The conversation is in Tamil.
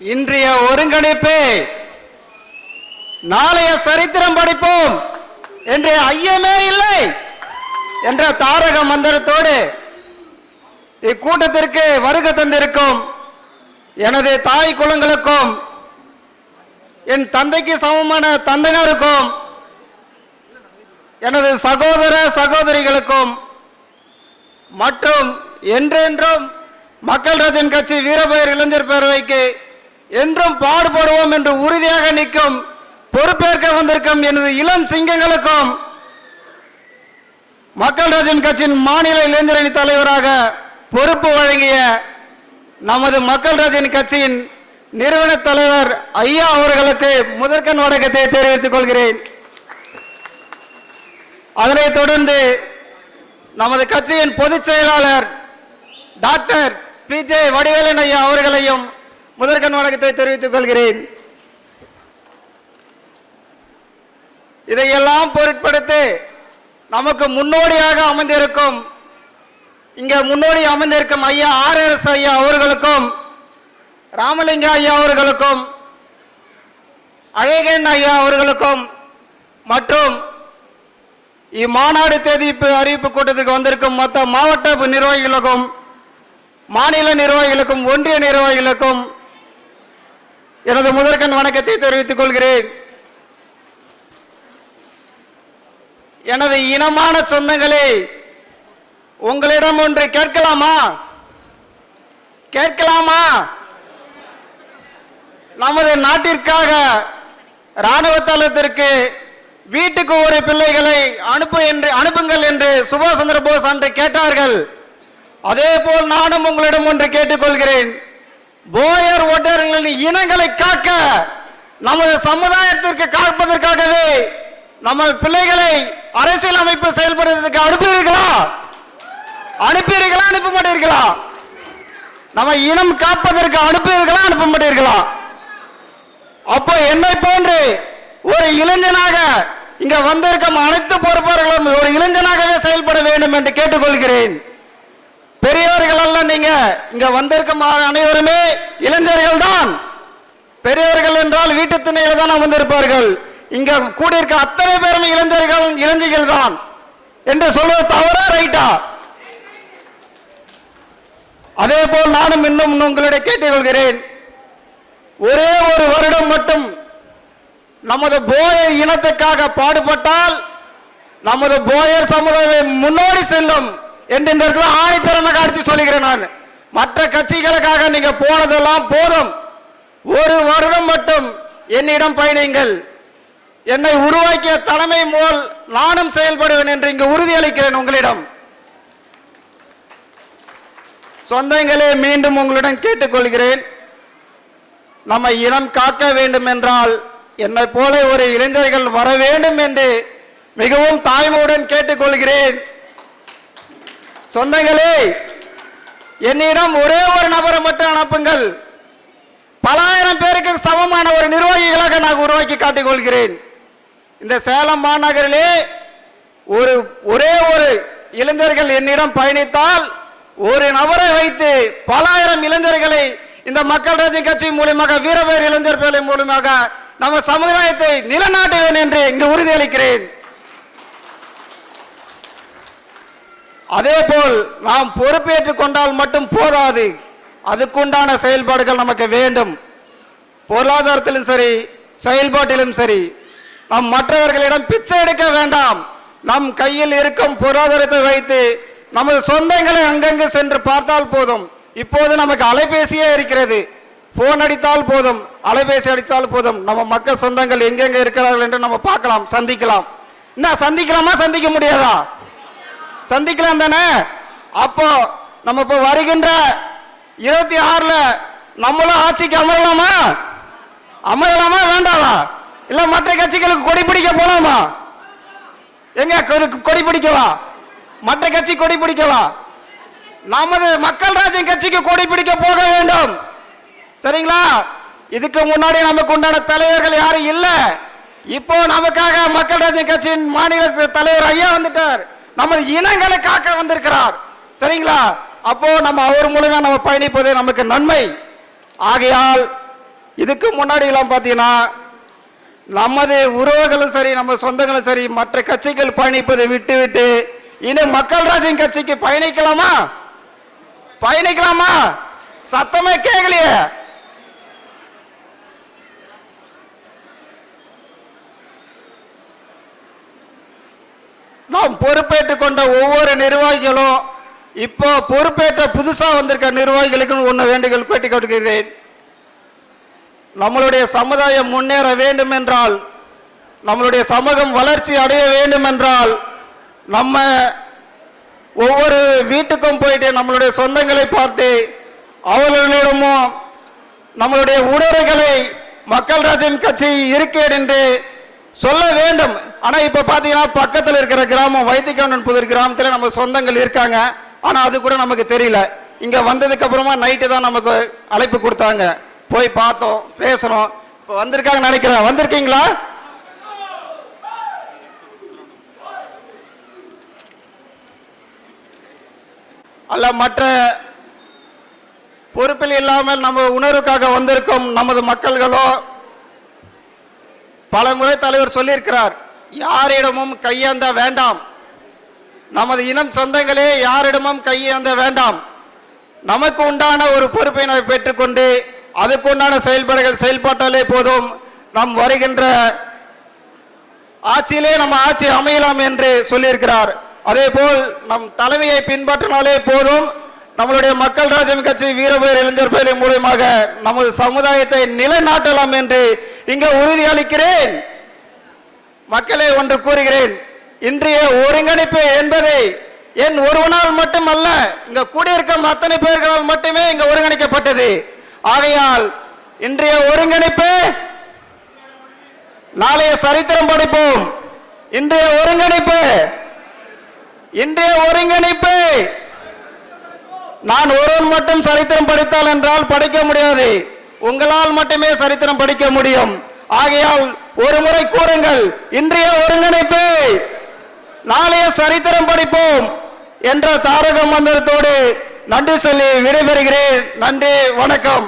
இன்றைய ஒருங்கிணைப்பு நாளைய சரித்திரம் படிப்போம் என்று ஐயமே இல்லை என்ற தாரக மந்திரத்தோடு இக்கூட்டத்திற்கு வருகை தந்திருக்கும் எனது தாய் குலங்களுக்கும் என் தந்தைக்கு சமமான தந்தையினருக்கும் எனது சகோதர சகோதரிகளுக்கும் மற்றும் என்றென்றும் மக்கள் ரஜன் கட்சி வீரபயர் இளைஞர் பேரவைக்கு என்றும் பாடுபடுவோம் என்று உறுதியாக நிற்கும் பொறுப்பேற்க வந்திருக்கும் எனது இளம் சிங்கங்களுக்கும் மக்கள் ராஜன் கட்சியின் மாநில இளைஞரணி தலைவராக பொறுப்பு வழங்கிய நமது மக்கள் ராஜன் கட்சியின் நிறுவன தலைவர் ஐயா அவர்களுக்கு முதற்கண் வணக்கத்தை தெரிவித்துக் கொள்கிறேன். அதனைத் தொடர்ந்து நமது கட்சியின் பொதுச் செயலாளர் டாக்டர் பி ஜே வடிவேலன் ஐயா அவர்களையும் முதற்கண் வணக்கத்தை தெரிவித்துக் கொள்கிறேன். இதையெல்லாம் பொருட்படுத்தி நமக்கு முன்னோடியாக அமைந்திருக்கும் இங்க முன்னோடி அமைந்திருக்கும் ஐயா ஆர் எஸ் ஐயா அவர்களுக்கும் ராமலிங்க ஐயா அவர்களுக்கும் அழகன் ஐயா அவர்களுக்கும் மற்றும் இம்மாநாடு தேதிப்பு அறிவிப்பு கூட்டத்திற்கு வந்திருக்கும் மொத்த மாவட்ட நிர்வாகிகளுக்கும் மாநில நிர்வாகிகளுக்கும் ஒன்றிய நிர்வாகிகளுக்கும் எனது முதற்கண் வணக்கத்தை தெரிவித்துக் கொள்கிறேன். எனது இனமான சொந்தங்களே உங்களிடம் ஒன்று கேட்கலாமா? கேட்கலாமா? நமது நாட்டிற்காக ராணுவ தளத்திற்கு வீட்டுக்கு ஒரு பிள்ளைகளை அனுப்பு என்று அனுப்புங்கள் என்று சுபாஷ் சந்திர போஸ் அன்று கேட்டார்கள். அதே போல் நானும் உங்களிடம் ஒன்று கேட்டுக்கொள்கிறேன் போயர் ஒட்டர்களின் இனங்களை காக்க நமது சமுதாயத்திற்கு காப்பதற்காகவே நம்ம பிள்ளைகளை அரசியல் அமைப்பு செயல்படுவதற்கு அனுப்பியிருக்கலாம் அனுப்பியிருக்கலாம் அனுப்ப மாட்டீர்களா நம்ம இனம் காப்பதற்கு அனுப்பியிருக்கலாம் அனுப்ப மாட்டீர்களா அப்போ என்னை போன்று ஒரு இளைஞனாக இங்க வந்திருக்கும் அனைத்து பொறுப்பாளர்களும் ஒரு இளைஞனாகவே செயல்பட வேண்டும் என்று கேட்டுக்கொள்கிறேன். பெரியவர்கள் அல்ல நீங்க இங்க வந்திருக்க அனைவருமே இளைஞர்கள் தான் பெரியவர்கள் என்றால் வீட்டு திணையில தான் வந்திருப்பார்கள். இங்க கூடியிருக்க அத்தனை பேரும் இளைஞர்கள் இளைஞர்கள் தான் என்று சொல்வது தவறா ரைட்டா? அதே போல் நானும் இன்னும் உங்களிடம் கேட்டுக்கொள்கிறேன் ஒரே ஒரு வருடம் மட்டும் நமது போயர் இனத்துக்காக பாடுபட்டால் நமது போயர் சமுதாயம் முன்னோடி செல்லும். என்று இந்த இடத்துல ஆணித்தரமாக காட்சி சொல்லுகிறேன் நான். மற்ற கட்சிகளுக்காக நீங்க போனதெல்லாம் போதும். ஒரு வருடம் மட்டும் என்னிடம் பயணிங்கள் என்னை உருவாக்கிய தலைமை போல் நானும் செயல்படுவேன் என்று இங்கு உறுதியளிக்கிறேன் உங்களிடம். சொந்தங்களே மீண்டும் உங்களிடம் கேட்டுக்கொள்கிறேன். நம்ம இனம் காக்க வேண்டும் என்றால் என்னை போல ஒரு இளைஞர்கள் வர வேண்டும் என்று மிகவும் தாய்மையுடன் கேட்டுக்கொள்கிறேன். சொந்தங்களே என்னிடம் ஒரே ஒரு நபரை மட்டும் அனுப்புங்கள். பலாயிரம் பேருக்கு சமமான ஒரு நிர்வாகிகளாக நான் உருவாக்கி காட்டிக்கொள்கிறேன் இந்த சேலம் மாநகரிலே ஒரு ஒரே ஒரு இளைஞர்கள் என்னிடம் பயணித்தால் ஒரு நபரை வைத்து பலாயிரம் இளைஞர்களை இந்த மக்கள் ரஜி கட்சி மூலியமாக வீரபேர் இளைஞர் மூலியமாக நம்ம சமுதாயத்தை நிலநாட்டுவேன் என்று இங்கு உறுதியளிக்கிறேன். அதே போல் நாம் பொறுப்பேற்றுக் கொண்டால் மட்டும் போதாது. அதுக்குண்டான செயல்பாடுகள் நமக்கு வேண்டும். பொருளாதாரத்திலும் சரி செயல்பாட்டிலும் சரி நாம் மற்றவர்களிடம் பிச்சை எடுக்க வேண்டாம். நம் கையில் இருக்கும் பொருளாதாரத்தை வைத்து நமது சொந்தங்களை அங்கங்கு சென்று பார்த்தால் போதும். இப்போது நமக்கு அலைபேசியே இருக்கிறது. போன் அடித்தால் போதும். அலைபேசி அடித்தால் போதும். நம்ம மக்கள் சொந்தங்கள் எங்கெங்க இருக்கிறார்கள் என்று நம்ம பார்க்கலாம் சந்திக்கலாம். என்ன சந்திக்கலாமா சந்திக்க முடியாதா? சந்திக்கலாம் தானே? அப்போ நம்ம இப்போ வருகின்ற இருபத்தி ஆறுல நம்மளும் ஆட்சிக்கு அமரலாமா? அமரலாமா வேண்டாமா இல்ல மற்ற கட்சிகளுக்கு கொடி பிடிக்க போலாமா? எங்க கொடி- பிடிக்கவா? மற்ற கட்சி கொடி பிடிக்கவா? நமது மக்கள் ராஜ்யம் கட்சிக்கு கொடி பிடிக்க போக வேண்டும். சரிங்களா? இதுக்கு முன்னாடி நமக்கு உண்டான தலைவர்கள் யாரும் இல்லை. இப்போ நமக்காக மக்கள் ராஜ்யம் கட்சியின் மாநில தலைவர் ஐயா வந்துட்டார். நமது இனங்களை காக்க வந்திருக்கிறார். சரிங்களா? அப்போ நம்ம அவர் மூலமா நம்ம பயணிப்பது நமக்கு நன்மை. ஆகையால் இதுக்கு முன்னாடிலாம் பார்த்தீங்கன்னா நமது உறவுகளும் சரி நம்ம சொந்தங்களும் சரி மற்ற கட்சிகள் பயணிப்பதை விட்டு விட்டு இனி மக்கள் ராஜ்யம் கட்சிக்கு பயணிக்கலாமா? பயணிக்கலாமா? சத்தமே கேட்கலையே. நாம் பொறுப்பேற்றுக் கொண்ட ஒவ்வொரு நிர்வாகிகளும் இப்போ பொறுப்பேற்ற புதுசாக வந்திருக்க நிர்வாகிகளுக்கு ஒன்று வேண்டுகோள் கேட்டுக் கொடுக்கிறேன் நம்மளுடைய சமுதாயம் முன்னேற வேண்டும் என்றால் நம்மளுடைய சமூகம் வளர்ச்சி அடைய வேண்டும் என்றால் நம்ம ஒவ்வொரு வீட்டுக்கும் போயிட்டு நம்மளுடைய சொந்தங்களை பார்த்து அவர்களிடமும் நம்மளுடைய உணர்வுகளை மக்கள் ராஜன் கட்சி இருக்கேன் என்று சொல்ல வேண்டும். ஆனா இப்ப பாத்தீங்கன்னா பக்கத்துல இருக்கிற கிராமம் வைத்தியக்கானன் புதூர் கிராமத்துல நம்ம சொந்தங்கள் இருக்காங்க. ஆனா அது கூட நமக்கு தெரியல. இங்க வந்ததுக்கு அப்புறமா நைட்டு தான் நமக்கு அழைப்பு கொடுத்தாங்க. போய் பார்த்தோம் பேசணும் இப்போ வந்திருக்காங்க நினைக்கிறேன். வந்திருக்கீங்களா? அல்ல மற்ற பொறுப்பில் இல்லாமல் நம்ம உணர்வுக்காக வந்திருக்கும் நமது மக்கள்களோ பல முறை தலைவர் சொல்லியிருக்கிறார். யாரிடமும் கையேந்த வேண்டாம். நமது இனம் சொந்தங்களே யாரிடமும் கையேந்த வேண்டாம். நமக்கு உண்டான ஒரு பொறுப்பை நாம் பெற்றுக்கொண்டு அதுக்கு உண்டான செயல்பாடுகள் செயல்பாட்டாலே போதும். நம் வருகின்ற ஆட்சியிலே நம்ம ஆட்சி அமையலாம் என்று சொல்லியிருக்கிறார். அதே போல் நம் தலைமையை பின்பற்றினாலே போதும். நம்மளுடைய மக்கள் ராஜ்யம் கட்சி வீரபேர் இளைஞர் பேரவை மூலியமாக நமது சமுதாயத்தை நிலைநாட்டலாம் என்று இங்கே உறுதியளிக்கிறேன். மக்களை ஒன்று கூறுகிறேன். இன்றைய ஒருங்கிணைப்பு என்பதை என் ஒருவனால் மட்டுமல்ல இங்க கூடியிருக்கும் அத்தனை பேர்களால் மட்டுமே இங்க ஒருங்கிணைக்கப்பட்டது. ஆகையால் இன்றைய ஒருங்கிணைப்பு நாளைய சரித்திரம் படிப்போம். இன்றைய ஒருங்கிணைப்பு இன்றைய ஒருங்கிணைப்பு நான் ஒருவன் மட்டும் சரித்திரம் படித்தால் என்றால் படிக்க முடியாது. உங்களால் மட்டுமே சரித்திரம் படிக்க முடியும். ஆகையால் ஒரு முறை கூறுங்கள். இன்றைய ஒருங்கிணைப்பு நாளைய சரித்திரம் படிப்போம் என்ற தாரக மந்திரத்தோடு நன்றி சொல்லி விடைபெறுகிறேன். நன்றி வணக்கம்.